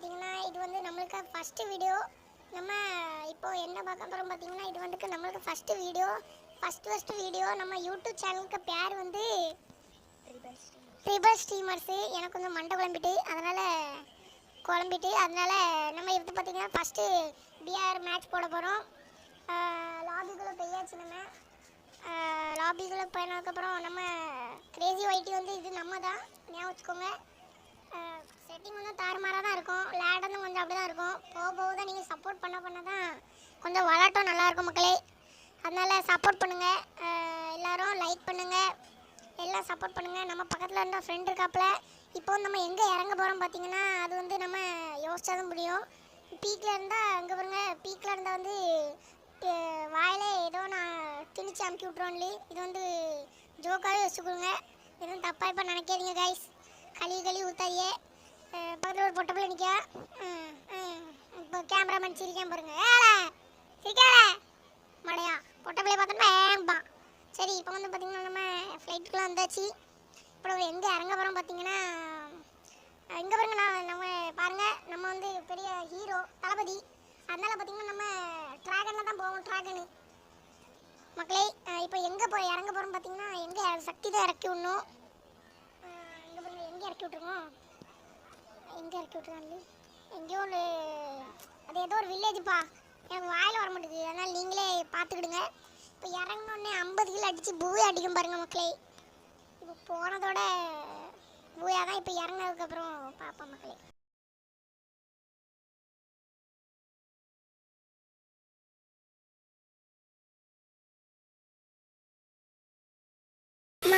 பார்த்தீங்கன்னா இது வந்து நம்மளுக்கு ஃபஸ்ட்டு வீடியோ நம்ம இப்போ என்ன பார்க்க போகிறோம் பார்த்தீங்கன்னா இது வந்துட்டு நம்மளுக்கு first video first first video நம்ம யூடியூப் சேனலுக்கு பேர் வந்து ட்ரிபிள் ஸ்டீமர்ஸு எனக்கு கொஞ்சம் மண்டை குழம்பிட்டு அதனால் குழம்பிட்டு அதனால் நம்ம இது பார்த்தீங்கன்னா ஃபஸ்ட்டு பிஆர் மேட்ச் போட போகிறோம் லாபிக்குள்ளே பெய்யாச்சு நம்ம. லாபிக்குள்ளே போயினதுக்கப்புறம் நம்ம கிரேசி ஒயிட்டி வந்து இது நம்ம தான். ஞாபகம் வச்சுக்கோங்க. செட்டிங் வந்து தாறுமாறாக தான் இருக்கும். விளையாடுறதும் கொஞ்சம் அப்படி தான் இருக்கும். போக போக தான் நீங்கள் சப்போர்ட் பண்ண பண்ண தான் கொஞ்சம் விளாட்டும் நல்லாயிருக்கும் மக்களே. அதனால் சப்போர்ட் பண்ணுங்கள் எல்லோரும் லைக் பண்ணுங்கள் எல்லாம் சப்போர்ட் பண்ணுங்கள் நம்ம பக்கத்தில் இருந்த ஃப்ரெண்ட் இருக்காப்புல இப்போ வந்து நம்ம எங்கே இறங்க போகிறோம் பார்த்தீங்கன்னா அது வந்து நம்ம யோசிச்சா தான் முடியும் பீக்கில் இருந்தால் அங்கே பாருங்க. பீக்கில் இருந்தால் வந்து வாயிலே ஏதோ நான் திணிச்சு அமுக்கி விட்ருவோன்லி இது வந்து ஜோக்காகவே வச்சுக்கோங்க. எதுவும் தப்பாக இப்போ நினைக்காதீங்க கைஸ் கழுவி கழுவி ஊத்தாதியே பக்கத்தில் ஒரு பொட்டப்பில் நிற்கா இப்போ கேமராமேன் சிரிக்காம பாருங்க. ஏழை சிரிக்காத. மடையா பொட்டப்பிள்ளைய பார்த்தோம்னா ஏம்பான் சரி இப்போ வந்து பார்த்தீங்கன்னா நம்ம ஃப்ளைட்டுக்குலாம் வந்தாச்சு. இப்போ எங்கே இறங்க போகிறோம் பார்த்தீங்கன்னா இங்கே பாருங்க நான் நம்ம பாருங்க நம்ம வந்து பெரிய ஹீரோ தளபதி. அதனால் பார்த்தீங்கன்னா நம்ம ட்ராகனில் தான் போவோம் ட்ராகனு மக்களே இப்போ எங்கே போய் இறங்க போகிறோம் பார்த்தீங்கன்னா எங்கே சக்தி தான் இறக்கி விடணும். எங்கே இறக்கி விட்ருக்கோம் எங்கே இறக்கி விட்ருக்காங்க எங்கேயோ ஒரு அது ஏதோ ஒரு வில்லேஜ்ப்பா எனக்கு வாயில் வர மாட்டேங்குது. அதனால் நீங்களே பார்த்துக்கிடுங்க. இப்போ இறங்கினோடனே ஐம்பது கிலோ அடித்து பூவே அடிக்கும் பாருங்கள் மக்களே. இப்போ போனதோட பூயா தான் இப்போ இறங்கினதுக்கப்புறம் பார்ப்போம் மக்களே.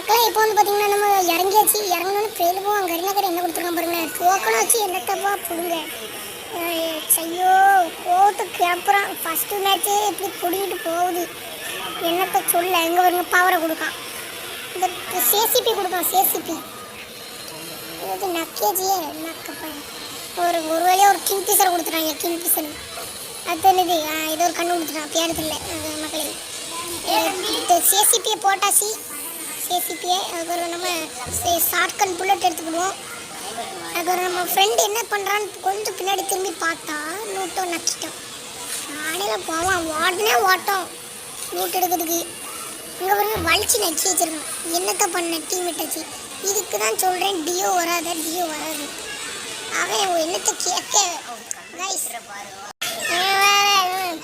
மக்களே இப்போ வந்து பார்த்தீங்கன்னா நம்ம இறங்கியாச்சு. இறங்கணும்னு ட்ரெயிலுக்கும் அங்கே இருந்தக்கரை என்ன கொடுத்துருக்கான் பாருங்க. டோக்கன் வச்சு என்னத்தப்பா பிடுங்க. ஐயோ கோவத்துக்கு அப்புறம் ஃபஸ்ட்டு மேட்ச்சே இப்படி பிடிக்கிட்டு போகுது. என்னத்தை சொல்ல எங்கே வருங்க பவரை கொடுக்கான். இந்த சேசிபி கொடுக்கான் சேசிபி இது நக்கேஜியே நக்கப்பா ஒரு ஒரு வழியாக ஒரு கிங் பீசர் கொடுத்துட்டாங்க கிங் பீசர் அது என்னது? ஆ, இது ஒரு கண்ணு கொடுத்துட்டான். பேரத்தில் மக்களே. சேசிபியை போட்டாச்சு. சேசிபியை அதுக்கப்புறம் நம்ம ஷார்ட்கன் புல்லட் எடுத்துக்கிடுவோம். அதுக்கப்புறம் நம்ம ஃப்ரெண்டு என்ன பண்ணுறான்னு கொஞ்சம் பின்னாடி திரும்பி பார்த்தா நூட்டம் நச்சிட்டோம் நானே போவான் உடனே ஓட்டம். நூட் எடுக்கிறதுக்கு. இங்கே பாருங்க வலிச்சு நச்சு வச்சிருக்கான். என்னத்த பண்ண டீம் விட்டாச்சு இதுக்கு தான் சொல்கிறேன் டியோ வராத டியோ வராது. அவன் என்னத்தை கேட்க? கைஸ்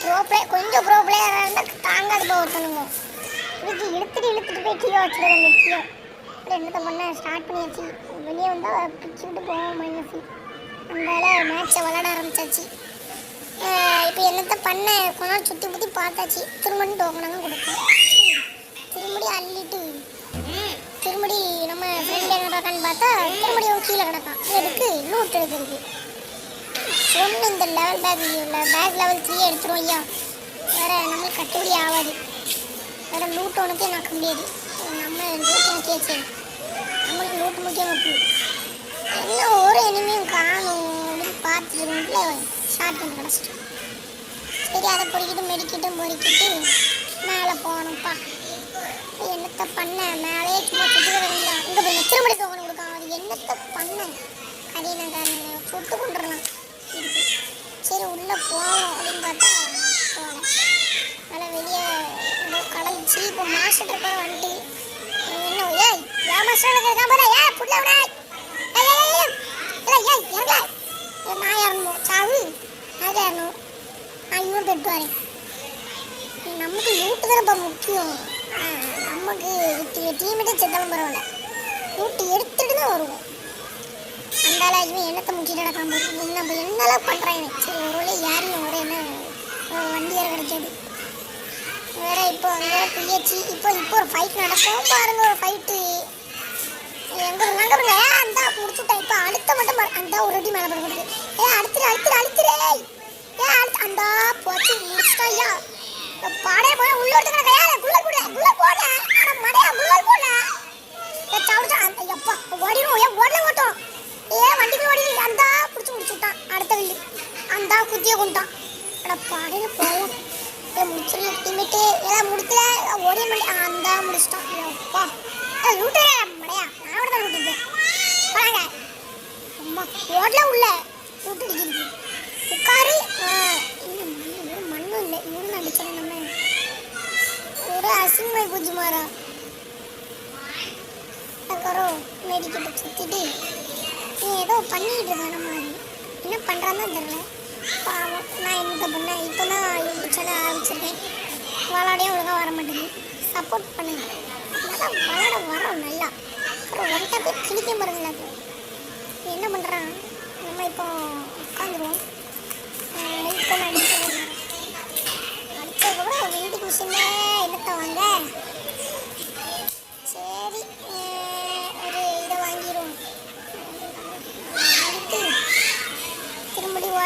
ப்ரோ பிளே கொஞ்சம் ப்ரோ பிளேயராக இருந்தால் தாங்காது போக ஒருத்தனுங்க. இதுக்கு இழுத்துட்டு இழுத்துட்டு போய் டீயோ கீழே. டீயோ என்னத்தை பண்ண ஸ்டார்ட் பண்ணியாச்சு. வெளியே வந்தால் பிச்சு விட்டு போவோம் மைனஸ். அதனால மேட்சை விளாட ஆரம்பிச்சாச்சு. இப்போ என்னத்தை பண்ண? கொஞ்ச நாள் சுற்றி முற்றி பார்த்தாச்சு. திரும்படி டோக்கனாக கொடுப்போம் திரும்படி அள்ளிட்டு திரும்படி நம்ம ஃப்ரெண்ட் எங்கே பார்க்கான்னு பார்த்தா திரும்படி அவன் கீழே கிடக்கான். எதுக்கு? லூட் எடுக்கிறதுக்கு ஒன்று இந்த level bag bag level three எடுத்துருவோம் ஐயா. வேறு நம்மளுக்கு கட்டுப்படி ஆகாது. வேற லூட் உனக்கே எனக்கு முடியாது. நம்ம லூட் எனக்கேச்சு நம்மளுக்கு லூட் முக்கியம் என்ன ஒரு இனிமையும் காணும். அப்படின்னு பார்த்துட்டு ஷார்ட் பண்ணி கிடச்சிட்டு. சரி அதை பொறிக்கிட்டு மெடிக்கிட்டு பொறிக்கிட்டு மேலே போகணும்ப்பா என்னத்த பண்ண? மேலே சும்மா சுற்றி வரீங்களா இங்கே போய் எத்தனை மணிக்கு தோகணும் கொடுக்காம அது என்னத்த பண்ண? கடினக்காரன் சுட்டு கொண்டுடலாம். சரி உள்ளே போவோம் அப்படின்னு பார்த்தா போகல அதனால் வெளியே ஏதோ இப்போ மாஸ்டர் கூட வண்டி. என்ன ஏய் ஏன் மாஸ்டர் இருக்கான் பாரு ஏன் புள்ள விடா. ஏய் ஏய் ஏய் ஏய். ஏய் இறங்கல ஏய், நான் இறங்கணும். சாவு நான் இறங்கணும். நான் இவன் பெட்டு வரேன். நமக்கு லூட்டு தானப்பா முக்கியம். நமக்கு டீமிட்டே செத்தாலும் பரவாயில்ல. லூட்டு எடுத்துட்டு தான் வருவோம். அந்தால இவன் என்னத்தை முக்கியம் நடக்காம போகுது நம்ம என்னெல்லாம் பண்ணுறான் எனக்கு சரி ஒரு வழியாக யாரும் ஒரு என்ன ஒரு வண்டி கிடைக்காது வேற இப்போ வந்து பிஎச்சி இப்போ இப்போ ஒரு ஃபைட் நடக்கும். பாருங்க ஒரு ஃபைட்டு எங்க இருந்தாங்க பாருங்க. ஏன் அந்த முடிச்சுட்டேன் இப்போ அடுத்த மட்டும் அந்த ஒரு அடி மேலே போடுறது ஏ அடுத்துரு அடுத்துரு அடுத்துரு ஏ அடுத்து அந்த போச்சு முடிச்சிட்டா ஐயா. பாடே போய் உள்ள எடுத்து கையால குள்ள கூட குள்ள போட. அட மடையா குள்ள போட. ஏ சவுடா அந்த எப்பா ஓடிடும் ஏன் ஓடல ஓட்டம் ஏ போய் ஓடி அந்த பிடிச்சி முடிச்சுட்டான். அடுத்த வில்லு அந்த குத்திய கொண்டான் அட பாடையில போவோம். ஏ முடிச்சிடல டீமேட்டு ஏதாவது முடிக்கல ஓடிய மாட்டேன் அந்த முடிச்சிட்டான் எப்பா ஏ லூட்டே மடையா நான் கூட தான் லூட்டு வாங்க அம்மா ஓடல உள்ள கூட்டடிக்கிறது உட்காரு. ஆ, இன்னும் மண்ணு, மண்ணும் இல்லை இவனு அடிச்சாங்க நம்ம ஒரு அசிங்கமை பூஜி மாறா அதுக்கப்புறம் மேடிக்கிட்ட சுற்றிட்டு நீ ஏதோ பண்ணிக்கிட்டு இருக்கான மாதிரி என்ன பண்ணுறான்னு தெரியல பாவம் நான் என்னத்த பண்ணேன் இப்போ தான் யூடியூப் சேனல் ஆரம்பிச்சிருக்கேன். விளாடே ஒழுங்காக வர மாட்டேங்குது. சப்போர்ட் பண்ணுங்க. நல்லா விளாட வரோம் நல்லா. அப்புறம் ஒன்றை போய் கிழிக்க பாருங்களா என்ன பண்ணுறான் நம்ம இப்போ உட்காந்துருவோம். லைட் பண்ண அடிச்சு அடிச்சதுக்கப்புறம் வெயிட்டிங் மிஷினில் எடுத்த வாங்க?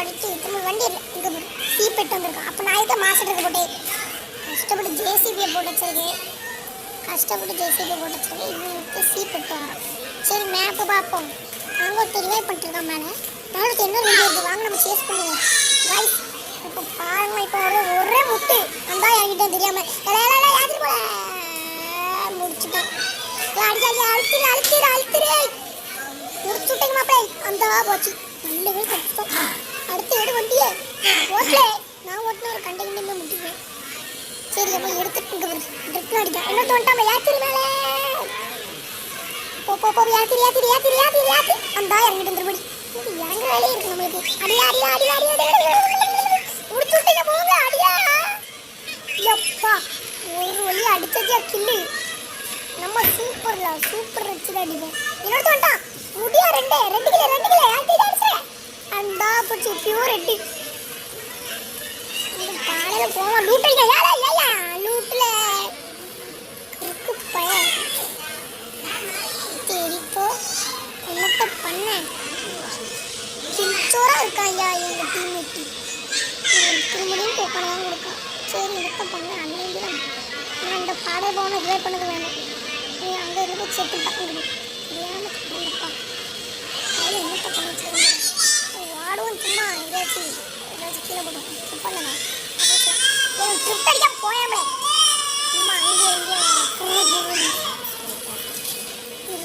திரும்படி இத்தனை வண்டி இங்கே சீப்பெட்டு வந்திருக்கோம் அப்போ நான் இதை மாசத்துக்கு போட்டேன்? கஷ்டப்பட்டு ஜேசிபியை போட்டு வச்சிருக்கேன். கஷ்டப்பட்டு ஜேசிபியை போட்டு வச்சிருக்கேன். இவனுக்கு சீப்பெட்டு வரோம் சரி மேப்பு பார்ப்போம். அங்கே ஒரு தெளிவாக பண்ணிட்டுருக்கான் மேலே. மேலே இன்னொரு வண்டி இருக்குது வாங்க நம்ம சேஸ் பண்ணுவோம் ரைட் இப்போ பாருங்க இப்போ ஒரு ஒரே முட்டு. அந்த என்கிட்ட தெரியாமல் யாத்திரை போல முடிச்சுட்டேன். அடிச்சு அடிச்சு அழுத்திரு அழுத்திரு முடிச்சுட்டேங்க மாப்பிளை. அந்த போச்சு. நல்ல பேர் ஓட்டல நான் ஓட்டின ஒரு கண்டை கண்டை முட்டிப்பேன் சரி அப்போ எடுத்துட்டு ட்ரிப் அடிക്കാം என்ன தோண்டாம யாத்திரி மேலே. போ போ போ யாத்திரி யாத்திரி யாத்திரி யாத்திரி யாத்திரி. அந்த இறங்கிட்டு வந்துருபடி இறங்குற வேலையே இருக்கு நம்மளுக்கு. அடியா அடியா அடியா அடியா அடியா முடிச்சு விட்டீங்க போங்க அடியா. எப்பா ஒரு வழி அடிச்சதே கில்லு. நம்ம சூப்பர்ல சூப்பர் வச்சு அடிப்போம். என்னோட தோண்டா முடியா ரெண்டு ரெண்டு கிலோ ரெண்டு கிலோ. யாத்திரி அடிச்ச அண்டா போச்சு பியூர் ரெட்டி. காலையில போவோம். லூட் அடிக்க இல்லையா லூட்ல சரி இப்போ என்னத்த பண்ண? கிச்சோரா ஐயா எங்க டீம்மேட்டி? திரும்படியும் டோக்கன் தான் சரி என்னத்த பண்ண? அன்னைக்கு தான் நான் இந்த பாதை போன இதுவே பண்ணது வேணும். நீ அங்கே இருந்து செட்டு பண்ணிடுது தெரியாமல் அது என்னத்த பண்ண வாடுவோம் சும்மா. ஏதாச்சும் ஏதாச்சும் கீழே போடுவோம் ட்ரிப் பண்ணலாம் ட்ரிப் அடிக்க போயாமலே சும்மா அங்கே இங்கே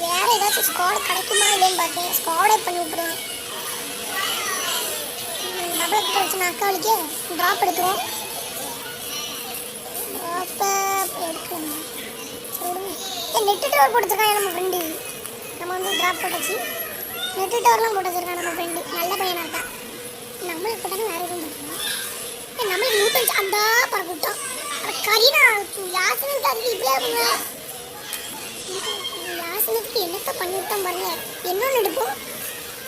வேற ஏதாச்சும் ஸ்குவாட் கிடைக்குமா இல்லைன்னு பார்த்தேன் ஸ்குவாடே பண்ணி விட்ருவேன் டபுள் பிரச்சனை அக்காவளிக்கு ட்ராப் எடுக்கிறோம் ட்ராப்பை எடுக்கணும்? சரி விடுங்க. ஏ நெட்டு டவர் போட்டுருக்கான் நம்ம ஃப்ரெண்டு நம்ம வந்து ட்ராப் போட்டாச்சு. நெட்டு டவர்லாம் போட்டு வச்சிருக்கான் நம்ம ஃப்ரெண்டு நல்ல பையனாக இருக்கான் நம்மளுக்கு போட்டாலும் வேற எதுவும் பண்ணுறோம் ஏ நம்மளுக்கு நூற்றி வச்சு அந்த பறக்கிட்டோம் கரீனா யாசனுக்கு அதுக்கு இப்படியே பண்ணுவேன் யாசனத்துக்கு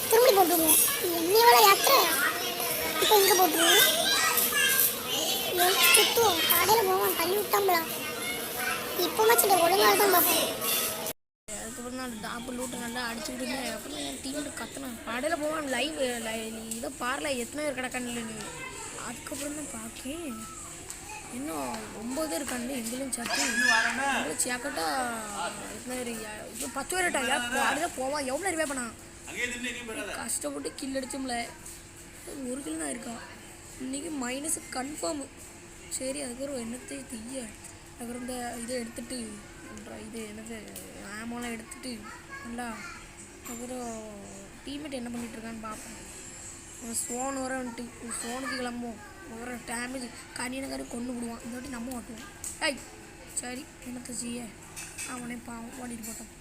திரும்பி போட்டுருவோம் என்னையோட யாத்திரை? இப்போ இங்கே போட்டுருவோம் சுத்துவோம் கடையில் போவோம் தள்ளி விட்டோம்லாம் இப்போமாச்சும் இந்த ஒழுங்காக தான் பார்ப்போம். அதுக்கப்புறம் தான் டாப்பு லூட்டு நல்லா அடிச்சுக்கிட்டு இருந்தேன். அப்புறம் என் டீம்கிட்ட கத்துனேன். படையில் போவான் லைவ் இதை பாரில் எத்தனை பேர் கிடக்கான்னு நீ அதுக்கப்புறம் தான் பார்க்கேன். இன்னும் ஒம்பது பேர் இருக்காண்டு எங்களும் சேர்த்து எங்களும் சேர்க்கட்டா எத்தனை பத்து பேர் இருக்காங்க. அப்படிதான் போவான். எவ்வளோ ரிவே பண்ணான்? கஷ்டப்பட்டு கில் அடிச்சோம்ல. ஒரு கிலோ தான் இருக்கான். இன்றைக்கி மைனஸ் கன்ஃபார்மு சரி அதுக்கப்புறம் என்னத்தை தெய்ய அதுக்கப்புறம் இந்த இதை எடுத்துட்டு இது என்னது ஆமெல்லாம் எடுத்துட்டு நல்லா அப்புறம் டீம்மேட் என்ன பண்ணிட்டு இருக்கான்னு பார்ப்போம் ஸ்வோன் வர வந்துட்டு ஸ்வோனுக்கு கிளம்புவோம் வர டேமேஜ் கனியனக்காரி கொண்டு விடுவான். இந்த வாட்டி நம்ம ஓட்டுவோம். ஐய் சரி என்னத்தை செய்ய? அவனே பாவம் ஓடிட்டு போட்டான்.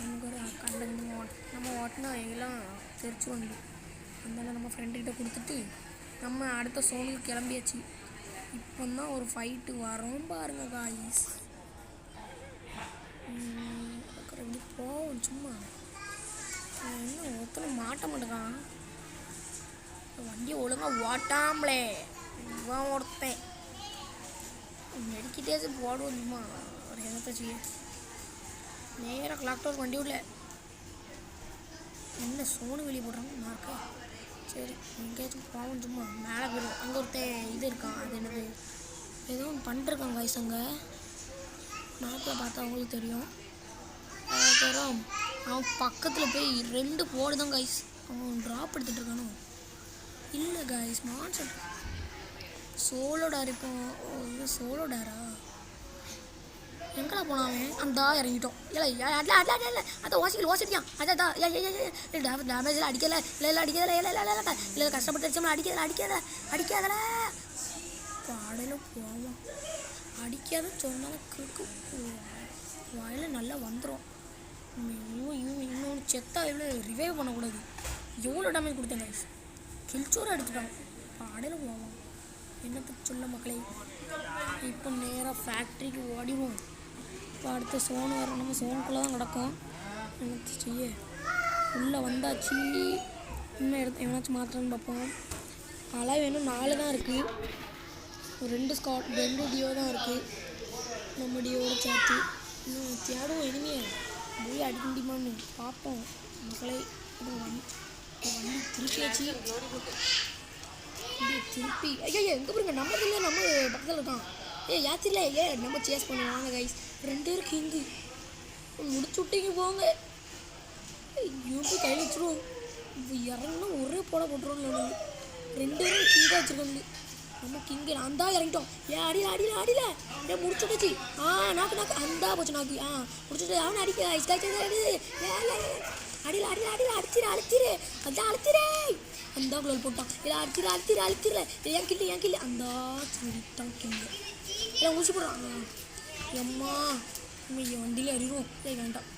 நமக்கு ஒரு கண்ட நம்ம ஓட் நம்ம ஓட்டினா எல்லாம் தெரிச்சு வந்து அதனால நம்ம ஃப்ரெண்டுக்கிட்ட கொடுத்துட்டு நம்ம அடுத்த சோனுக்கு கிளம்பியாச்சு. இப்போ தான் ஒரு ஃபைட்டு வரோம் பாருங்க காய்ஸ் அப்புறம் இப்படி போவோம் சும்மா. அவன் என்ன ஒருத்தனை மாட்ட மாட்டேங்கான் வண்டி ஒழுங்காக ஓட்டாமலே. இவன் ஒருத்தன். மெடிக்கிட்டே போடுவோம் சும்மா. ஒரு என்னத்தை செய்ய நேராக கிளாக் டவர் வண்டி விடல என்ன சோனு வெளியே போடுறாங்க? மார்க்க சரி எங்கேயாச்சும் போவோம் சும்மா. மேலே போயிடும் அங்கே ஒருத்தன் இது இருக்கான். அது என்னது? ஏதோ ஒன்று பண்ணிருக்காங்க வயசு அங்கே. மேப்பில் பார்த்தா அவங்களுக்கு தெரியும். அதுக்கப்புறம் அவன் பக்கத்தில் போய் ரெண்டு போடுதான் கைஸ் அவன் ட்ராப் எடுத்துகிட்டு இருக்கானோ? இல்லை கைஸ் மான்சர் சோலோ டார் இப்போ சோலோ டாரா எங்கடா போனாவே அந்த இறங்கிட்டோம் இல்லை அட்ல அட்ல அட்ல இல்லை அதான் ஓசிக்கல ஓசிட்டியான் அதான் அதான். ஏ டேமேஜில் அடிக்கல. இல்லை இல்லை அடிக்கல இல்லை இல்லை இல்லை இல்லை கஷ்டப்பட்டு அடிச்சோம்ல அடிக்கல அடிக்காத அடிக்காதல பாடையில் போவோம் அடிக்காத சொன்னாலும் கிறுக்கு. வாயில் நல்லா வந்துடும் இன்னும் இன்னும் இன்னொன்று செத்தா எவ்வளோ ரிவைவ் பண்ணக்கூடாது. எவ்வளோ டேமேஜ் கொடுத்தேன் கைஸ் கில்ச்சோறு எடுத்துட்டான் பாடையில் போவோம். என்னத்துக்கு சொல்ல மக்களே? இப்போ நேராக ஃபேக்ட்ரிக்கு ஓடிடுவோம். இப்போ அடுத்த சோன் வர நம்ம சோனுக்குள்ளே தான் கிடக்கும். என்னத்து செய்ய? உள்ளே வந்தாச்சு. இன்னும் எடுத்து எவனாச்சும் மாற்றணும்னு பார்ப்போம். அலை வேணும். நாலு தான் இருக்குது ஒரு ரெண்டு ஸ்காட் ரெண்டு டியோ தான் இருக்குது நம்ம டியோட சேர்த்து. இன்னும் தேடுவோம். இனிமே போய் அடிக்க முடியுமான்னு பார்ப்போம். மக்களை திருப்பியாச்சு திருப்பி. ஐயோ எங்கே பாருங்க நம்ம இல்லை நம்ம பக்கத்தில் தான். ஏ யாத்திரில ஏ நம்ம சேஸ் பண்ணுவாங்க கைஸ் ரெண்டு பேரும் இங்கு. முடிச்சு விட்டீங்க போங்க. யூடியூப் கையில் வச்சுருவோம் இப்போ இறங்கினா ஒரே போட போட்டுருவோம் ரெண்டு பேரும் கிங்காக வச்சுருக்காங்க நம்ம கிங்கு நான் தான் இறங்கிட்டோம். ஏ அடியில் அடியில் அடியில் ஏ முடிச்சு விட்டுச்சு. ஆ நாக்கு நாக்கு. அந்தா போச்சு நாக்கு. ஆ முடிச்சுட்டு அவன் அடிக்க ஐஸ் காய்ச்சல் ஏ அடியில் அடியில் அடியில் அடிச்சிரு அடிச்சிரு. அதான் அடிச்சிரே. அந்த குளோல் போட்டான் இல்லை அடிச்சிரு அடிச்சிரு அடிச்சிரு. இல்லை ஏன் கில்லு ஏன் கில்லு அந்த சொல்லிட்டான் கில்லு இல்லை ஊசி போடுறான் எம்மா நம்ம என் அறிவோம் இல்லை வேண்டாம்.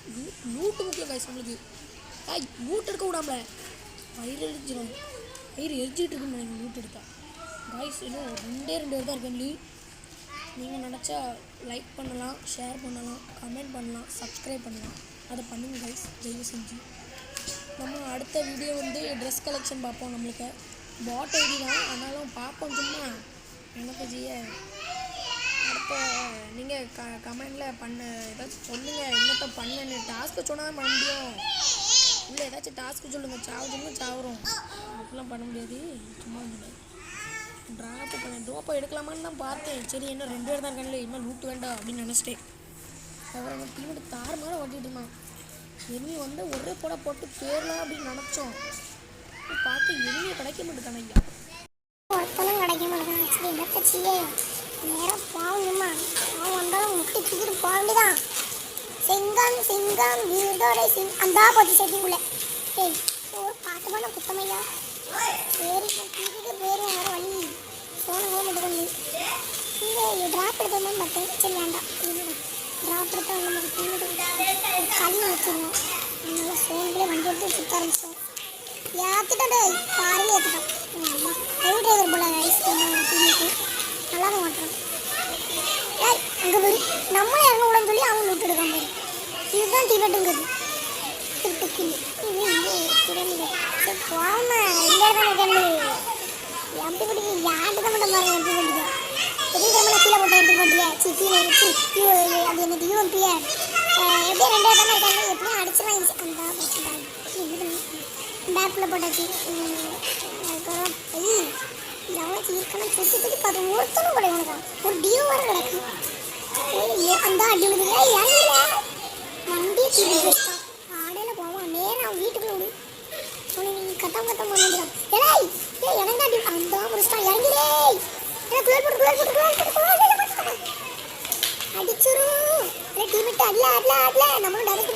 நூட்டு முக்கியம் காய்ஸ் நம்மளுக்கு. ஆய் நூட்டு எடுக்க விடாமல வயிறு எரிஞ்சிடும் வயிறு எரிஞ்சிட்டு இருக்குன்னு நினைக்கிறேன் நூட்டு எடுத்தா. காய்ஸ் இன்னும் ரெண்டே ரெண்டு பேர் தான் இருக்கேன் நீங்கள் நினச்சா லைக் பண்ணலாம் ஷேர் பண்ணலாம் கமெண்ட் பண்ணலாம் சப்ஸ்கிரைப் பண்ணலாம். அதை பண்ணுங்க கைஸ் தயவு செஞ்சு. நம்ம அடுத்த வீடியோ வந்து ட்ரெஸ் கலெக்ஷன் பார்ப்போம் நம்மளுக்கு. பாட் ஐடி தான். ஆனாலும் பார்ப்போம் சும்மா. எனக்கு ஜிய. அடுத்த நீங்கள் க கமெண்டில் பண்ண. ஏதாச்சும் சொல்லுங்கள் என்னத்தை பண்ணு டாஸ்க்கு சொன்னால் தான் பண்ண முடியும். இல்லை ஏதாச்சும் டாஸ்க்கு சொல்லுங்கள் சாவு சாவுறோம். அப்படிலாம் பண்ண முடியாது. சும்மா ட்ராப்பு பண்ண. டோப்பை எடுக்கலாமான்னு தான் பார்த்தேன். சரி என்ன ரெண்டு பேர் தான் இருக்காங்களே. இன்னும் லூட்டு வேண்டாம் அப்படின்னு நினச்சிட்டேன். அப்புறம் நம்ம டீமோட தாறு மாதிரி ஓட்டிட்டு இருந்தான் எனிமி வந்து ஒரே போட போட்டு போயிடலாம் அப்படின்னு நினச்சோம். பார்த்து எனிமியை கிடைக்க மாட்டேங்கான ஐயா. ஒருத்தனும் கிடைக்க மாட்டேங்கான் சரி நேரம் போகணுமா? அவன் வந்தாலும் முட்டி தூக்கிட்டு போக வேண்டியதான் செங்கம் செங்கம் வீடோட சிங் அந்த போச்சு செட்டிங்குள்ள ஏய் ஒரு பாட்டு பண்ண குத்தமையா பேரு தூக்கிட்டு பேரு வேறு வழி ஃபோனு போக மாட்டேங்குது இங்கே ட்ராப் எடுத்தோம்னு பார்த்தேன் சரி வேண்டாம். ட்ராப் எடுத்தா மாதிரி தூக்கிட்டு கல் வச்சிருந்தோம் அதனால ஃபோன்லேயே வண்டி எடுத்து சுத்த ஆரம்பிச்சோம் ஏத்துட்டே காரில் ஏத்துட்டான் அம்மா ஹெவி டிரைவர் போல ரைஸ் தூங்கிட்டு நல்லா தான் மாட்டான் ஏய் அங்கே போய் நம்மளும் இறங்க விடன்னு சொல்லி அவன் விட்டு எடுக்காம பாரு இதுதான் டிக்கெட்டுங்கிறது திருட்டு கிளி இது இங்கே எப்படி பிடிக்கும் யாருக்கு தான் மட்டும் பாருங்க எப்படி பிடிக்கும் பெரிய கிழமை கீழே போட்டு எப்படி பண்ணியா சி. கீழே சி அது என்னது யூஎம்பியா எப்படியும் ரெண்டு இடத்துல இருக்காங்க. எப்படியும் அடிச்சிடலாம் அந்த பிரச்சனை பேக்கில் போட்டாச்சு. உம், அதுக்கப்புறம் ஐய் எவ்வளோ இருக்கணும் சுற்றி சுற்றி பார்த்து ஒருத்தனும் கூட உனக்கு ஒரு டியோ வர கிடக்கு. ஏய், ஏ- அந்த அடி விழுது ஏய் வண்டி வண்டியை தூக்கி ஆடையில் போவான் நேரம் அவன் வீட்டுக்குள்ள விடு அவனை நீ கட்டம் கட்டம் பண்ணிடுறான் ஏய் ஏய் எனக்கு அடி அந்த முடிச்சிட்டான் இறங்கிடே அடிச்சிரும் நம்மளும் அடிக்கு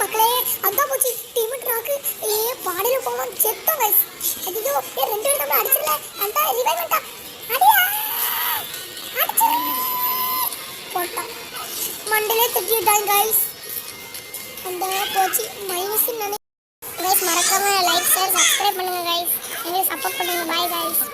மக்களே. அதான் போச்சு டீமெட் ராக்கு. ஏ பாடியில் போவோம். செத்தோம் கைஸ் ஐயோ ஏ ரெண்டு பேரும் நம்ம அடிச்சிடல அந்த ரிவைவ் பண்ணிட்டா. அடியா. அடிச்சு. போட்டான். மண்டலே தட்டிட்டாங்க கைஸ் அந்த போச்சு. மைனஸ் நினை கைஸ் மறக்காம லைக் ஷேர் சப்ஸ்கிரைப் பண்ணுங்க கைஸ் எங்களுக்கு சப்போர்ட் பண்ணுங்க. Bye guys